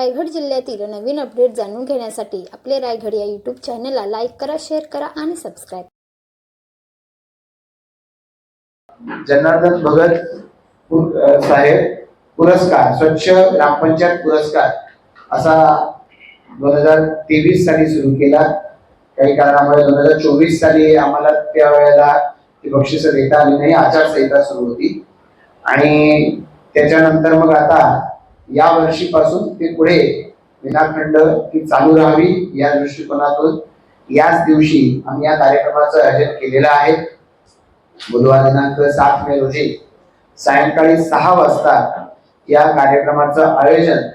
रायगड जिल्ह्यातील नवीन अपडेट जाणून घेण्यासाठी आपले रायगड या यूट्यूब चॅनलला लाईक करा शेअर करा आणि सबस्क्राईब जनार्दन भगत साहेब पुरस्कार स्वच्छ ग्रामपंचायत पुरस्कार असा दोन हजार तेवीस साली सुरू केला. काही कारणामुळे दोन हजार चोवीस साली आम्हाला त्यावेळेला ती बक्षिस देता आली नाही आचारसंहिता सुरू होती. आणि त्याच्यानंतर मग आता या वर्षीपासून ते पुढे विनाखंड ही चालू राहावी या दृष्टिकोनातून याच दिवशी आम्ही या कार्यक्रमाचं आयोजन केलेलं आहे. बुधवार दिनांक सात मे रोजी सायंकाळी सहा वाजता या कार्यक्रमाचं आयोजन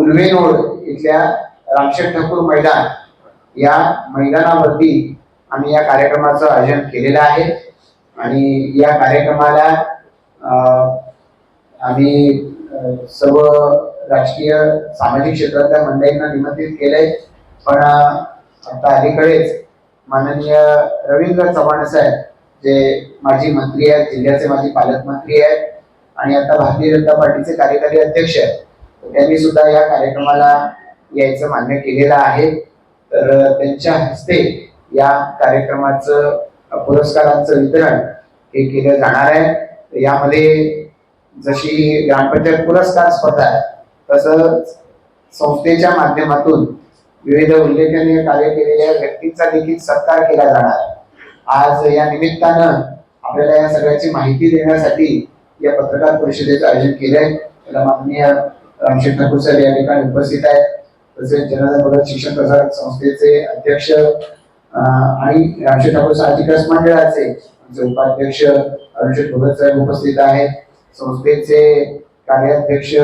उल्वेनोड इथल्या रामशेठ ठाकूर मैदान या मैदानावरती आम्ही या कार्यक्रमाचं आयोजन केलेलं आहे. आणि या कार्यक्रमाला अं, आम्ही सर्व राजकीय सामाजिक क्षेत्रातल्या मंडळींना निमंत्रित केलंय. पण आता अलीकडेच माननीय रवींद्र चव्हाण साहेब जे माजी मंत्री आहेत जिल्ह्याचे माजी पालकमंत्री आहेत आणि आता भारतीय जनता पार्टीचे कार्यकारी अध्यक्ष आहेत त्यांनी सुद्धा या कार्यक्रमाला यायचं मान्य केलेलं आहे. तर त्यांच्या हस्ते या कार्यक्रमाचं पुरस्कारांचं वितरण हे केलं जाणार आहे. यामध्ये जशी ग्रामपंचायत पुरस्कार स्पर्धा आहे तसंच संस्थेच्या माध्यमातून विविध उल्लेखनीय कार्य केलेल्या व्यक्तींचा देखील सत्कार केला जाणार आज या निमित्तानं आपल्याला या सगळ्याची माहिती देण्यासाठी या पत्रकार परिषदेचं आयोजन केलंय. त्याला माननीय रामशेठ ठाकूर साहेब या ठिकाणी उपस्थित आहेत. तसेच जनार्दन भगत शिक्षण प्रसारक संस्थेचे अध्यक्ष आणि रामशेठ ठाकूर सामाजिक मंडळाचे उपाध्यक्ष अरुणशेठ भगत साहेब उपस्थित आहेत. संस्थेचे कार्याध्यक्ष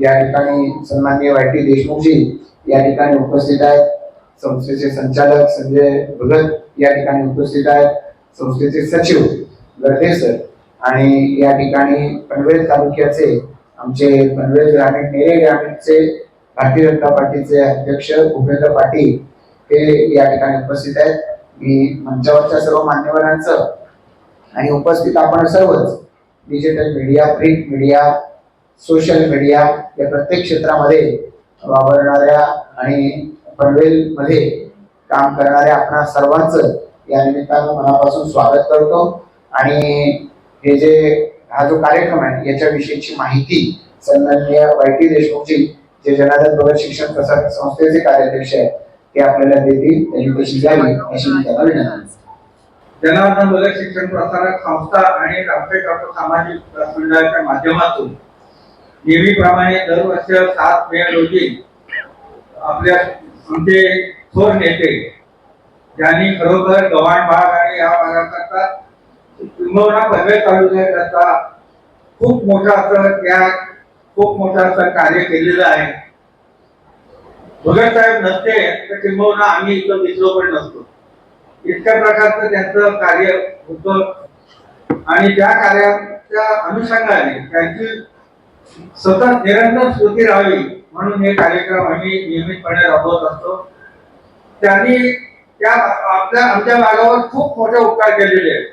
या ठिकाणी सन्माननीय वाय टी देशमुखजी या ठिकाणी उपस्थित आहेत. संस्थेचे संचालक संजय भगत या ठिकाणी उपस्थित आहेत. संस्थेचे सचिव गर्दे सर आणि या ठिकाणी पनवेल तालुक्याचे आमचे पनवेल ग्रामीण नेरे ग्रामीणचे भारतीय जनता पार्टीचे अध्यक्ष भूपेंद्र पाटील हे या ठिकाणी उपस्थित आहेत. मी मंचावरच्या सर्व मान्यवरांचं आणि उपस्थित आपण सर्वच digital media print media social media या प्रत्येक क्षेत्रामध्ये वावरणाऱ्या आणि पनवेलमध्ये काम करणाऱ्या आपणा सर्वांचं या निमित्तानं मनापासून स्वागत करतो. आणि हे जे हा जो कार्यक्रम आहे याच्याविषयीची माहिती सन्माननीय वाय टी देशमुखजी जे जनार्दन भगत शिक्षण प्रसार संस्थेचे कार्याध्यक्ष आहेत ते आपल्याला देतील. एज्युकेशन द्यावी अशी मी त्यांना विनंती जनार्दन भगत शिक्षण प्रसारक संस्था आणि राष्ट्रीय डॉक्टर सामाजिक विकास मंडळाच्या माध्यमातून नेहमीप्रमाणे दरवर्षी सात मे रोजी आपल्या आमचे थोर नेते ज्यांनी खरोखर गव्हाण भाग आणि या भागाकरता किंबहुना पदवे तालुक्याकरता खूप मोठा असं त्या खूप मोठं असं कार्य केलेलं आहे. भगत साहेब नसते तर किंबहुना आम्ही इथं मित्र पण नसतो. इतक्या प्रकारचं त्यांचं कार्य होतं. आणि त्या कार्याच्या अनुषंगाने त्यांची सतत निरंतर स्मृती राहावी म्हणून हे कार्यक्रम आम्ही नियमितपणे राबवत असतो. त्यांनी त्या आपल्या आमच्या भागावर खूप मोठे उपकार केलेले आहेत.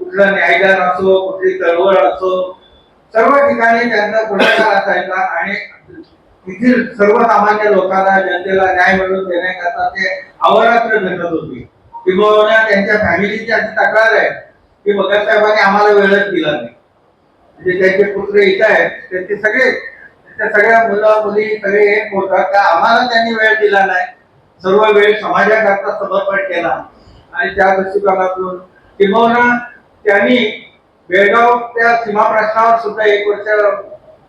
कुठलं न्यायदान असो कुठली चळवळ असो सर्व ठिकाणी त्यांचा पुढाकार असायचा आणि तिथील सर्वसामान्य लोकांना जनतेला न्याय मिळवून देण्याकरता ते अवरात्र झटत होती. किंबहुना त्यांच्या फॅमिलीची अशी तक्रार आहे. की भगत साहेबांनी आम्हाला वेळच दिला नाही. म्हणजे त्यांचे पुत्र इथं आहेत. त्यांचे सगळे त्या सगळ्या मुलं मुली सगळे एक होतात. का आम्हाला त्यांनी वेळ दिला नाही? सर्व वेळ समाजाकरता समर्पण केला. आणि त्या दृष्टिकोनातून किंबहुना त्यांनी बेळगाव त्या सीमा प्रश्नावर सुद्धा एक वर्ष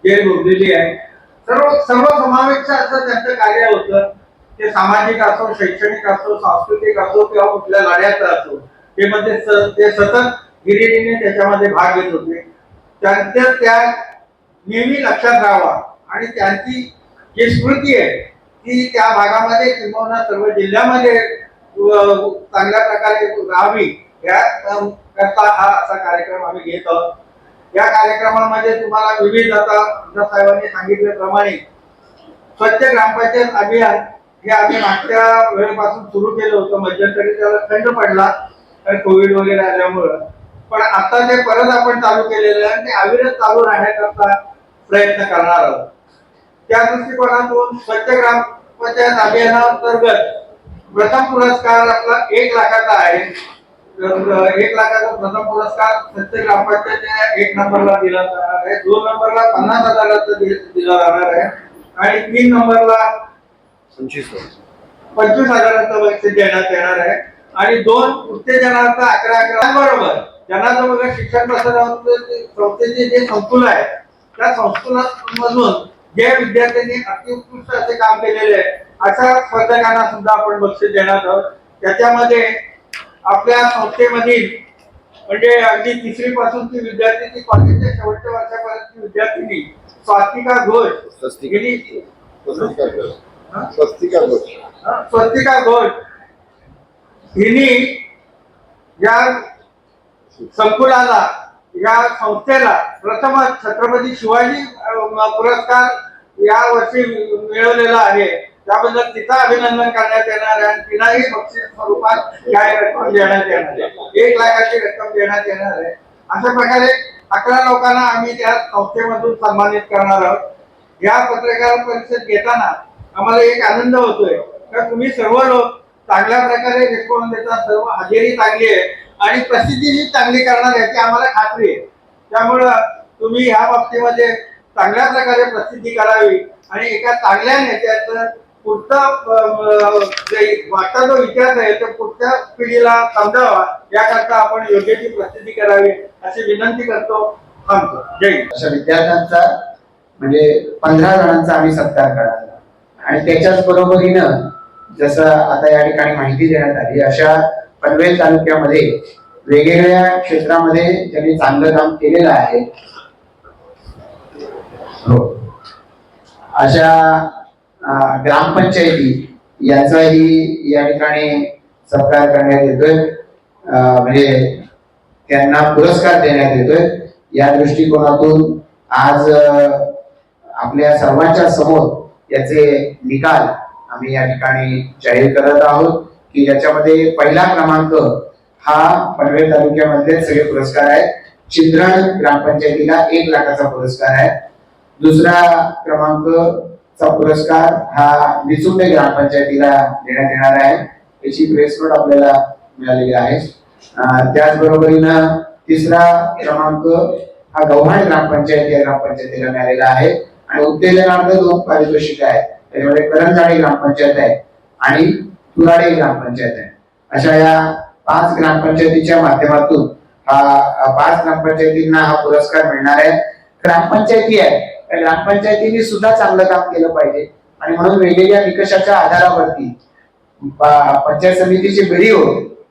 जेल भोगलेली आहे. सर्व सर्व समावेश असं त्यांचं कार्य होतं. ते सामाजिक असो शैक्षणिक असो सांस्कृतिक असो किंवा कुठल्या लढ्याचं असो ते मध्ये स- ते सतत हिरिरीने त्याच्यामध्ये भाग घेत होते. त्यांच्या त्या नेहमी लक्षात राहावा. आणि त्यांची जी स्मृती आहे ती त्या भागामध्ये किंवा सर्व जिल्ह्यामध्ये चांगल्या प्रकारे राहावी या करता हा असा कार्यक्रम आम्ही घेत आहोत. या कार्यक्रमामध्ये तुम्हाला विविध आता साहेबांनी सांगितल्याप्रमाणे स्वच्छ ग्रामपंचायत अभियान हे आम्ही मागच्या वेळेपासून सुरू केलं होतं. मध्यंतरी त्याला खंड पडला कोविड वगैरे आल्यामुळं. पण आता ते परत आपण चालू केलेलं आहे आणि ते अविरत चालू राहण्याकरता प्रयत्न करणार आहोत. त्या दृष्टिकोनातून स्वच्छ ग्रामपंचायत अभियानांतर्गत प्रथम पुरस्कार आपला एक लाखाचा आहे. एक लाखाचा प्रथम पुरस्कार स्वच्छ ग्रामपंचायतीने एक नंबरला दिला जाणार आहे. दोन नंबरला पन्नास हजाराचा दिला जाणार आहे. आणि तीन नंबरला पंचवीस हजाराचं बक्षीस देण्यात येणार आहे आणि दोन उत्तेजनाचा अकरा अकरा बरोबर ज्यांना जो बघा शिक्षण प्रसारणाचे संस्थेचे जे संकुल आहे त्या संकुलामधून जे विद्यार्थ्यांनी अतिउत्कृष्ट असे काम केलेले आहे अशा स्पर्धकांना सुद्धा आपण बक्षीस देणार आहोत त्याच्यामध्ये आपल्या संस्थेमधील म्हणजे अगदी तिसरी विद्यार्थी ती कॉलेजच्या शेवटच्या वर्षापर्यंतची विद्यार्थिनी स्वातिका घोष स्वस्तिका. गेली? स्वस्तिका घोष स्वस्तिका घोष हिने या संकुलाला या संस्थेला प्रथमच छत्रपती शिवाजी पुरस्कार या वर्षी मिळवलेला आहे. त्याबद्दल तिचं अभिनंदन करण्यात येणार आहे आणि तिलाही बक्षीस स्वरूपात काय रक्कम देण्यात येणार आहे. एक लाखाची रक्कम देण्यात येणार आहे. अशा प्रकारे अकरा लोकांना आम्ही त्या संस्थेमधून सन्मानित करणार आहोत. या पत्रकार परिषद घेताना आम्हाला एक आनंद होतोय. का तुम्ही सर्व लोक चांगल्या प्रकारे रेस्पॉन्स देतात सर्व हजेरी चांगली आहे आणि प्रसिद्धीही चांगली करणार याची आम्हाला खात्री आहे. त्यामुळं तुम्ही ह्या बाबतीमध्ये चांगल्या प्रकारे प्रसिद्धी करावी आणि एका चांगल्या नेत्याचं पुढचा जे मागचा जो विचार आहे तो पुढच्या पिढीला समजावा याकरता आपण योग्य ती प्रसिद्धी करावी अशी विनंती करतो. थांबतो. जय अशा विद्यार्थ्यांचा म्हणजे पंधरा जणांचा आम्ही सत्कार करणार. आणि त्याच्याच बरोबरीनं जसं आता या ठिकाणी माहिती देण्यात आली अशा पनवेल तालुक्यामध्ये वेगवेगळ्या क्षेत्रामध्ये त्यांनी चांगलं काम केलेलं आहे. हो. अशा ग्रामपंचायती याचाही या ठिकाणी सत्कार करण्यात येतोय. म्हणजे त्यांना पुरस्कार देण्यात येतोय. या दृष्टिकोनातून आज आपल्या सर्वांच्या समोर याचे निकाल आम्ही या ठिकाणी जाहीर करत आहोत की ज्याच्यामध्ये पहिला क्रमांक हा पनवेल तालुक्यामधले सगळे पुरस्कार आहेत. चिंद्रण ग्रामपंचायतीला एक लाखाचा पुरस्कार आहे. दुसरा क्रमांकचा पुरस्कार हा निचुंडे ग्रामपंचायतीला देण्यात येणार आहे. याची प्रेस नोट आपल्याला मिळालेली आहे. त्याचबरोबरीनं तिसरा क्रमांक हा गव्हाण ग्रामपंचायत या ग्रामपंचायतीला मिळालेला आहे. आणि उत्तेजनार्थ दोन पारितोषिक आहेत त्याच्यामध्ये करंजाडे ग्रामपंचायत आहे आणि तुराडे ग्रामपंचायत आहे. अशा या पाच ग्रामपंचायतीच्या माध्यमातून हा पाच ग्रामपंचायतींना हा पुरस्कार मिळणार आहे. ग्रामपंचायती आहे त्या ग्रामपंचायतींनी सुद्धा चांगलं काम केलं पाहिजे. आणि म्हणून वेगवेगळ्या निकषाच्या आधारावरती पंचायत समितीचे व्हिडिओ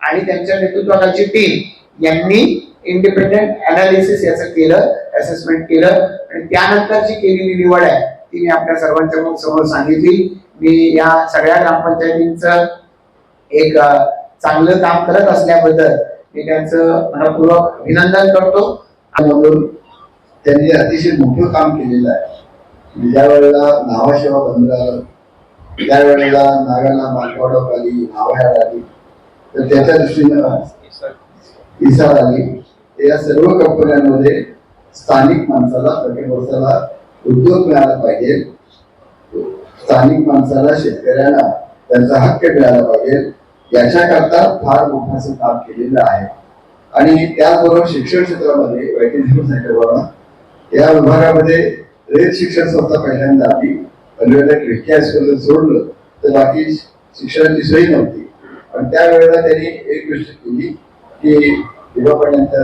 आणि त्यांच्या नेतृत्वाखालची टीम यांनी इंडिपेंडेंट अनालिसिस याचं केलं असेसमेंट केलं. आणि त्यानंतर जी केलेली निवड आहे ती मी आपल्या सर्वांच्या मो- समोर सांगितली. मी या सगळ्या ग्रामपंचायतींचं एक चांगलं काम करत असल्याबद्दल मी त्यांचं मनपूर्वक अभिनंदन करतो. त्यांनी अतिशय मोठं काम केलेलं आहे. ज्या वेळेला नावाशेवा बंद झालं त्यावेळेला नागाला मालगावडा आली नावायाड आली तर त्याच्या दृष्टीनं इसार आली. या सर्व कंपन्यांमध्ये स्थानिक माणसाला प्रत्येक वर्षाला उद्योग मिळाला पाहिजे. स्थानिक माणसाला शेतकऱ्यांना त्यांचा हक्क मिळाला पाहिजे. याच्याकरता फार मोठं असं काम केलेलं आहे. आणि त्याचबरोबर शिक्षण क्षेत्रामध्ये वैद्यकीय सेंटरवर या विभागामध्ये रेत शिक्षण संस्था पहिल्यांदा आली पनवेलला क्रिस्टी हायस्कूलला सोडलं तर बाकी शिक्षणाची सोयी नव्हती. आणि त्यावेळेला त्यांनी एक गोष्ट केली की दिवापर्यंत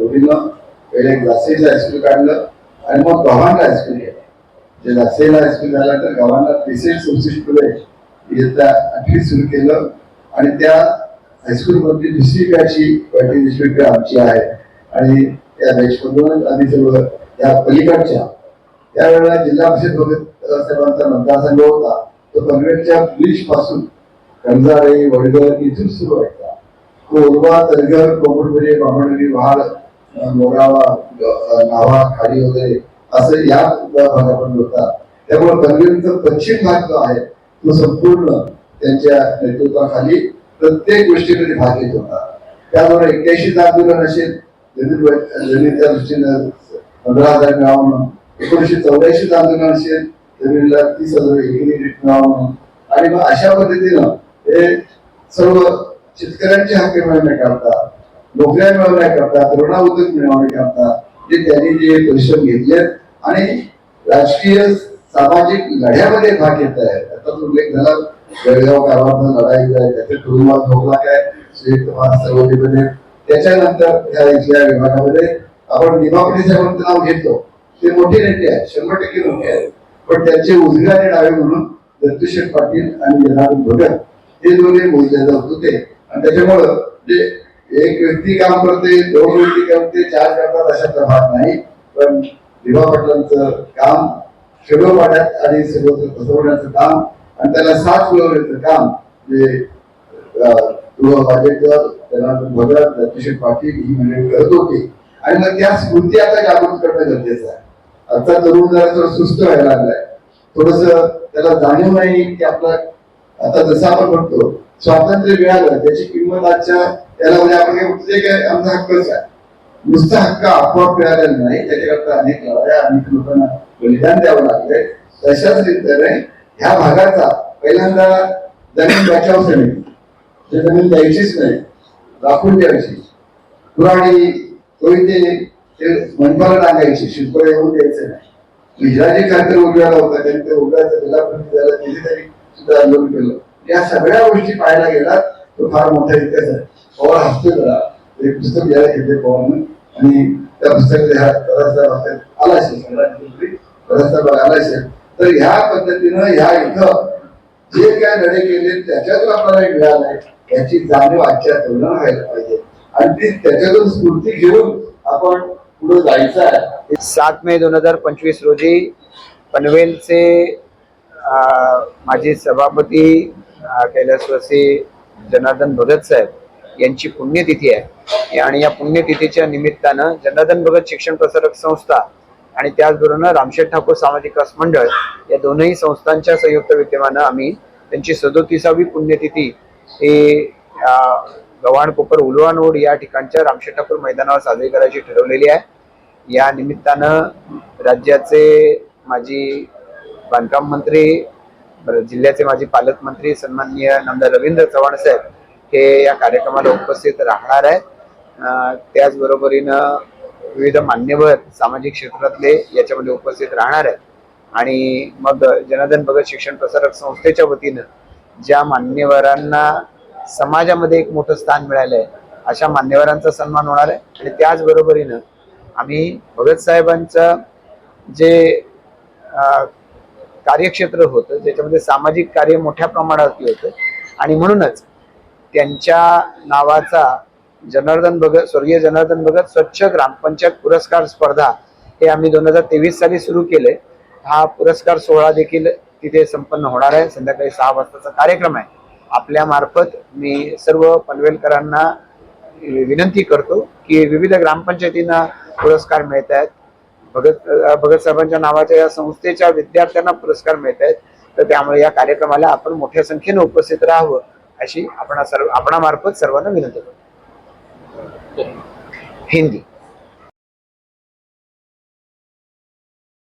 दोघीनं पहिले ग्लासेस हायस्कूल काढलं आणि मग गव्हाणला हायस्कूल केलं. जे लासेला हायस्कूल झाल्यानंतर गव्हाणला त्रिसेट चौसष्ट पुढे इयत्ता आठवी सुरू केलं आणि त्या हायस्कूल मधली दुसरी बॅची पाटील देशमुख आमची आहे. आणि त्या बॅचमधूनच आम्ही सगळं त्या पलीकडच्या. त्यावेळेला जिल्हा परिषद भगत साहेबांचा मतदारसंघ होता. तो पनवेलच्या पुलिसपासून कंजारे वडगर इथून सुरू व्हायचा. कोरबा तरघर कोकणपुरे बामणगिरी वहाड लोणावा नावा खाडी वगैरे असं या भागामध्ये होता त्यामुळे पनवेलचा पश्चिम भाग जो आहे तो संपूर्ण त्यांच्या नेतृत्वाखाली प्रत्येक गोष्टीकडे भाग घेत होता. त्यामुळे एक्क्याऐंशी आंदोलन असेल दलित वै- दृष्टीनं पंधरा हजार गावांना एकोणीशे चौऱ्याऐंशी आंदोलन असेल जमिनीला तीस हजार एकरी रेट म्हणून. आणि मग अशा पद्धतीनं हे सर्व शेतकऱ्यांचे हक्क मिळवण्याकरता नोकऱ्या मिळवण्याकरता करोना उद्योग मिळवण्याकरता जे त्यांनी जे परिश्रम घेतले आणि राजकीय सामाजिक लढ्यामध्ये भाग घेत आहे. आता उल्लेख झाला जळगाव कारवारचा लढाई आहे त्याचे तुरुंगात भोगला काय संयुक्त महाराष्ट्र त्याच्यानंतर ह्या इथल्या विभागामध्ये आपण निमापटी साहेबांचं नाव घेतो. ते मोठे नेते आहेत शंभर टक्के मोठे आहेत. पण त्यांचे आणि डावे म्हणून दत्तशेठ पाटील आणि जनार्दन भगत हे दोन्ही मोजले जात होते आणि त्याच्यामुळं जे एक व्यक्ती काम करते दोन व्यक्ती करते चार करतात अशातला भाग नाही. पण विभा पाटलांचं काम खेडोपाड्यात आणि सर्वत्र पसरवण्याचं काम आणि त्याला साथ मिळवण्याचं काम जे अं, गृह भगत दत्तशेठ पाटील ही म्हणजे मंडळी करत होती आणि मग त्या स्मृती आता जागृत करणं गरजेचं आहे. आता तरुण जरा थोडं सुस्त व्हायला लागलाय. थोडस त्याला जाणीव नाही की आपला आता जसं आपण म्हणतो स्वातंत्र्य मिळालं त्याची किंमत आजच्या त्याला म्हणजे आपण काय म्हणतो ते काय आमचा हक्कच आहे. नुसता हक्क आपोआप मिळालेला नाही त्याच्याकरता अनेक लढाया अनेक लोकांना बलिदान द्यावं लागलंय तशाच रीतीने ह्या भागाचा पहिल्यांदा जमीन बचाव समिती ते जमीन द्यायचीच नाही राखून द्यायची पुराणी कोयते ते मनपाला टाकायची शिल्प येऊन द्यायचं नाही. विजयाजी काहीतरी उजव्याला होता त्यांनी ते उजव्याचं वेलापट्टी झालं तिथे त्यांनी सुद्धा आंदोलन केलं. या सगळ्या गोष्टी पाहायला गेलात तो फार मोठा इतिहास आहे. पवार हसतो जरा. एक पुस्तक घ्यायला घेतले पवारनं आणि त्या पुस्तकात आला असेल सगळ्यांनी. आला असेल तर ह्या पद्धतीनं ह्या इथं जे काय लढे केले त्याच्यातून आपल्याला हे मिळालंय याची जाणीव आजच्या तरुणांना व्हायला पाहिजे. आणि ती त्याच्यातून स्फूर्ती घेऊन आपण पुढे जायचं आहे. सात मे दोन हजार पंचवीस रोजी पनवेलचे माझे सभापती कैलासवासी जनार्दन भगत साहेब यांची पुण्यतिथी आहे. आणि या पुण्यतिथीच्या निमित्तानं जनार्दन भगत शिक्षण प्रसारक संस्था आणि त्याचबरोबर रामशेठ ठाकूर सामाजिक विकास मंडळ या दोनही संस्थांच्या संयुक्त विद्यमानं आम्ही त्यांची सदोतीसावी पुण्यतिथी ही अ, गव्हाण कोपर उलवानोड या ठिकाणच्या रामशेठ ठाकूर मैदानावर साजरी करायची ठरवलेली आहे. या निमित्तानं राज्याचे माजी बांधकाम मंत्री बरं, जिल्ह्याचे माजी पालकमंत्री सन्माननीय नामदार रवींद्र चव्हाण साहेब हे या कार्यक्रमाला उपस्थित राहणार आहेत. त्याचबरोबरीनं विविध मान्यवर सामाजिक क्षेत्रातले याच्यामध्ये उपस्थित राहणार आहेत. आणि मग जनार्दन भगत शिक्षण प्रसारक संस्थेच्या वतीनं ज्या मान्यवरांना समाजामध्ये एक मोठं स्थान मिळालं आहे अशा मान्यवरांचा सन्मान होणार आहे. आणि त्याचबरोबरीनं आम्ही भगत साहेबांचं जे कार्यक्षेत्र होतं ज्याच्यामध्ये सामाजिक कार्य मोठ्या प्रमाणावरती होतं. आणि म्हणूनच त्यांच्या नावाचा जनार्दन भगत स्वर्गीय जनार्दन भगत स्वच्छ ग्रामपंचायत पुरस्कार स्पर्धा हे आम्ही दोन हजार तेवीस साली सुरू केले. हा पुरस्कार सोहळा देखील तिथे संपन्न होणार आहे. संध्याकाळी सहा वाजताचा कार्यक्रम आहे. आपल्या मार्फत मी सर्व पनवेलकरांना विनंती करतो की विविध ग्रामपंचायतींना पुरस्कार मिळत आहेत. भगत भगत साहेबांच्या नावाच्या या संस्थेच्या विद्यार्थ्यांना पुरस्कार मिळत आहेत. तर त्यामुळे या कार्यक्रमाला आपण मोठ्या संख्येने उपस्थित राहावं अशी आपण सर्व आपणामार्फत सर्वांना विनंती करतो. हिंदी.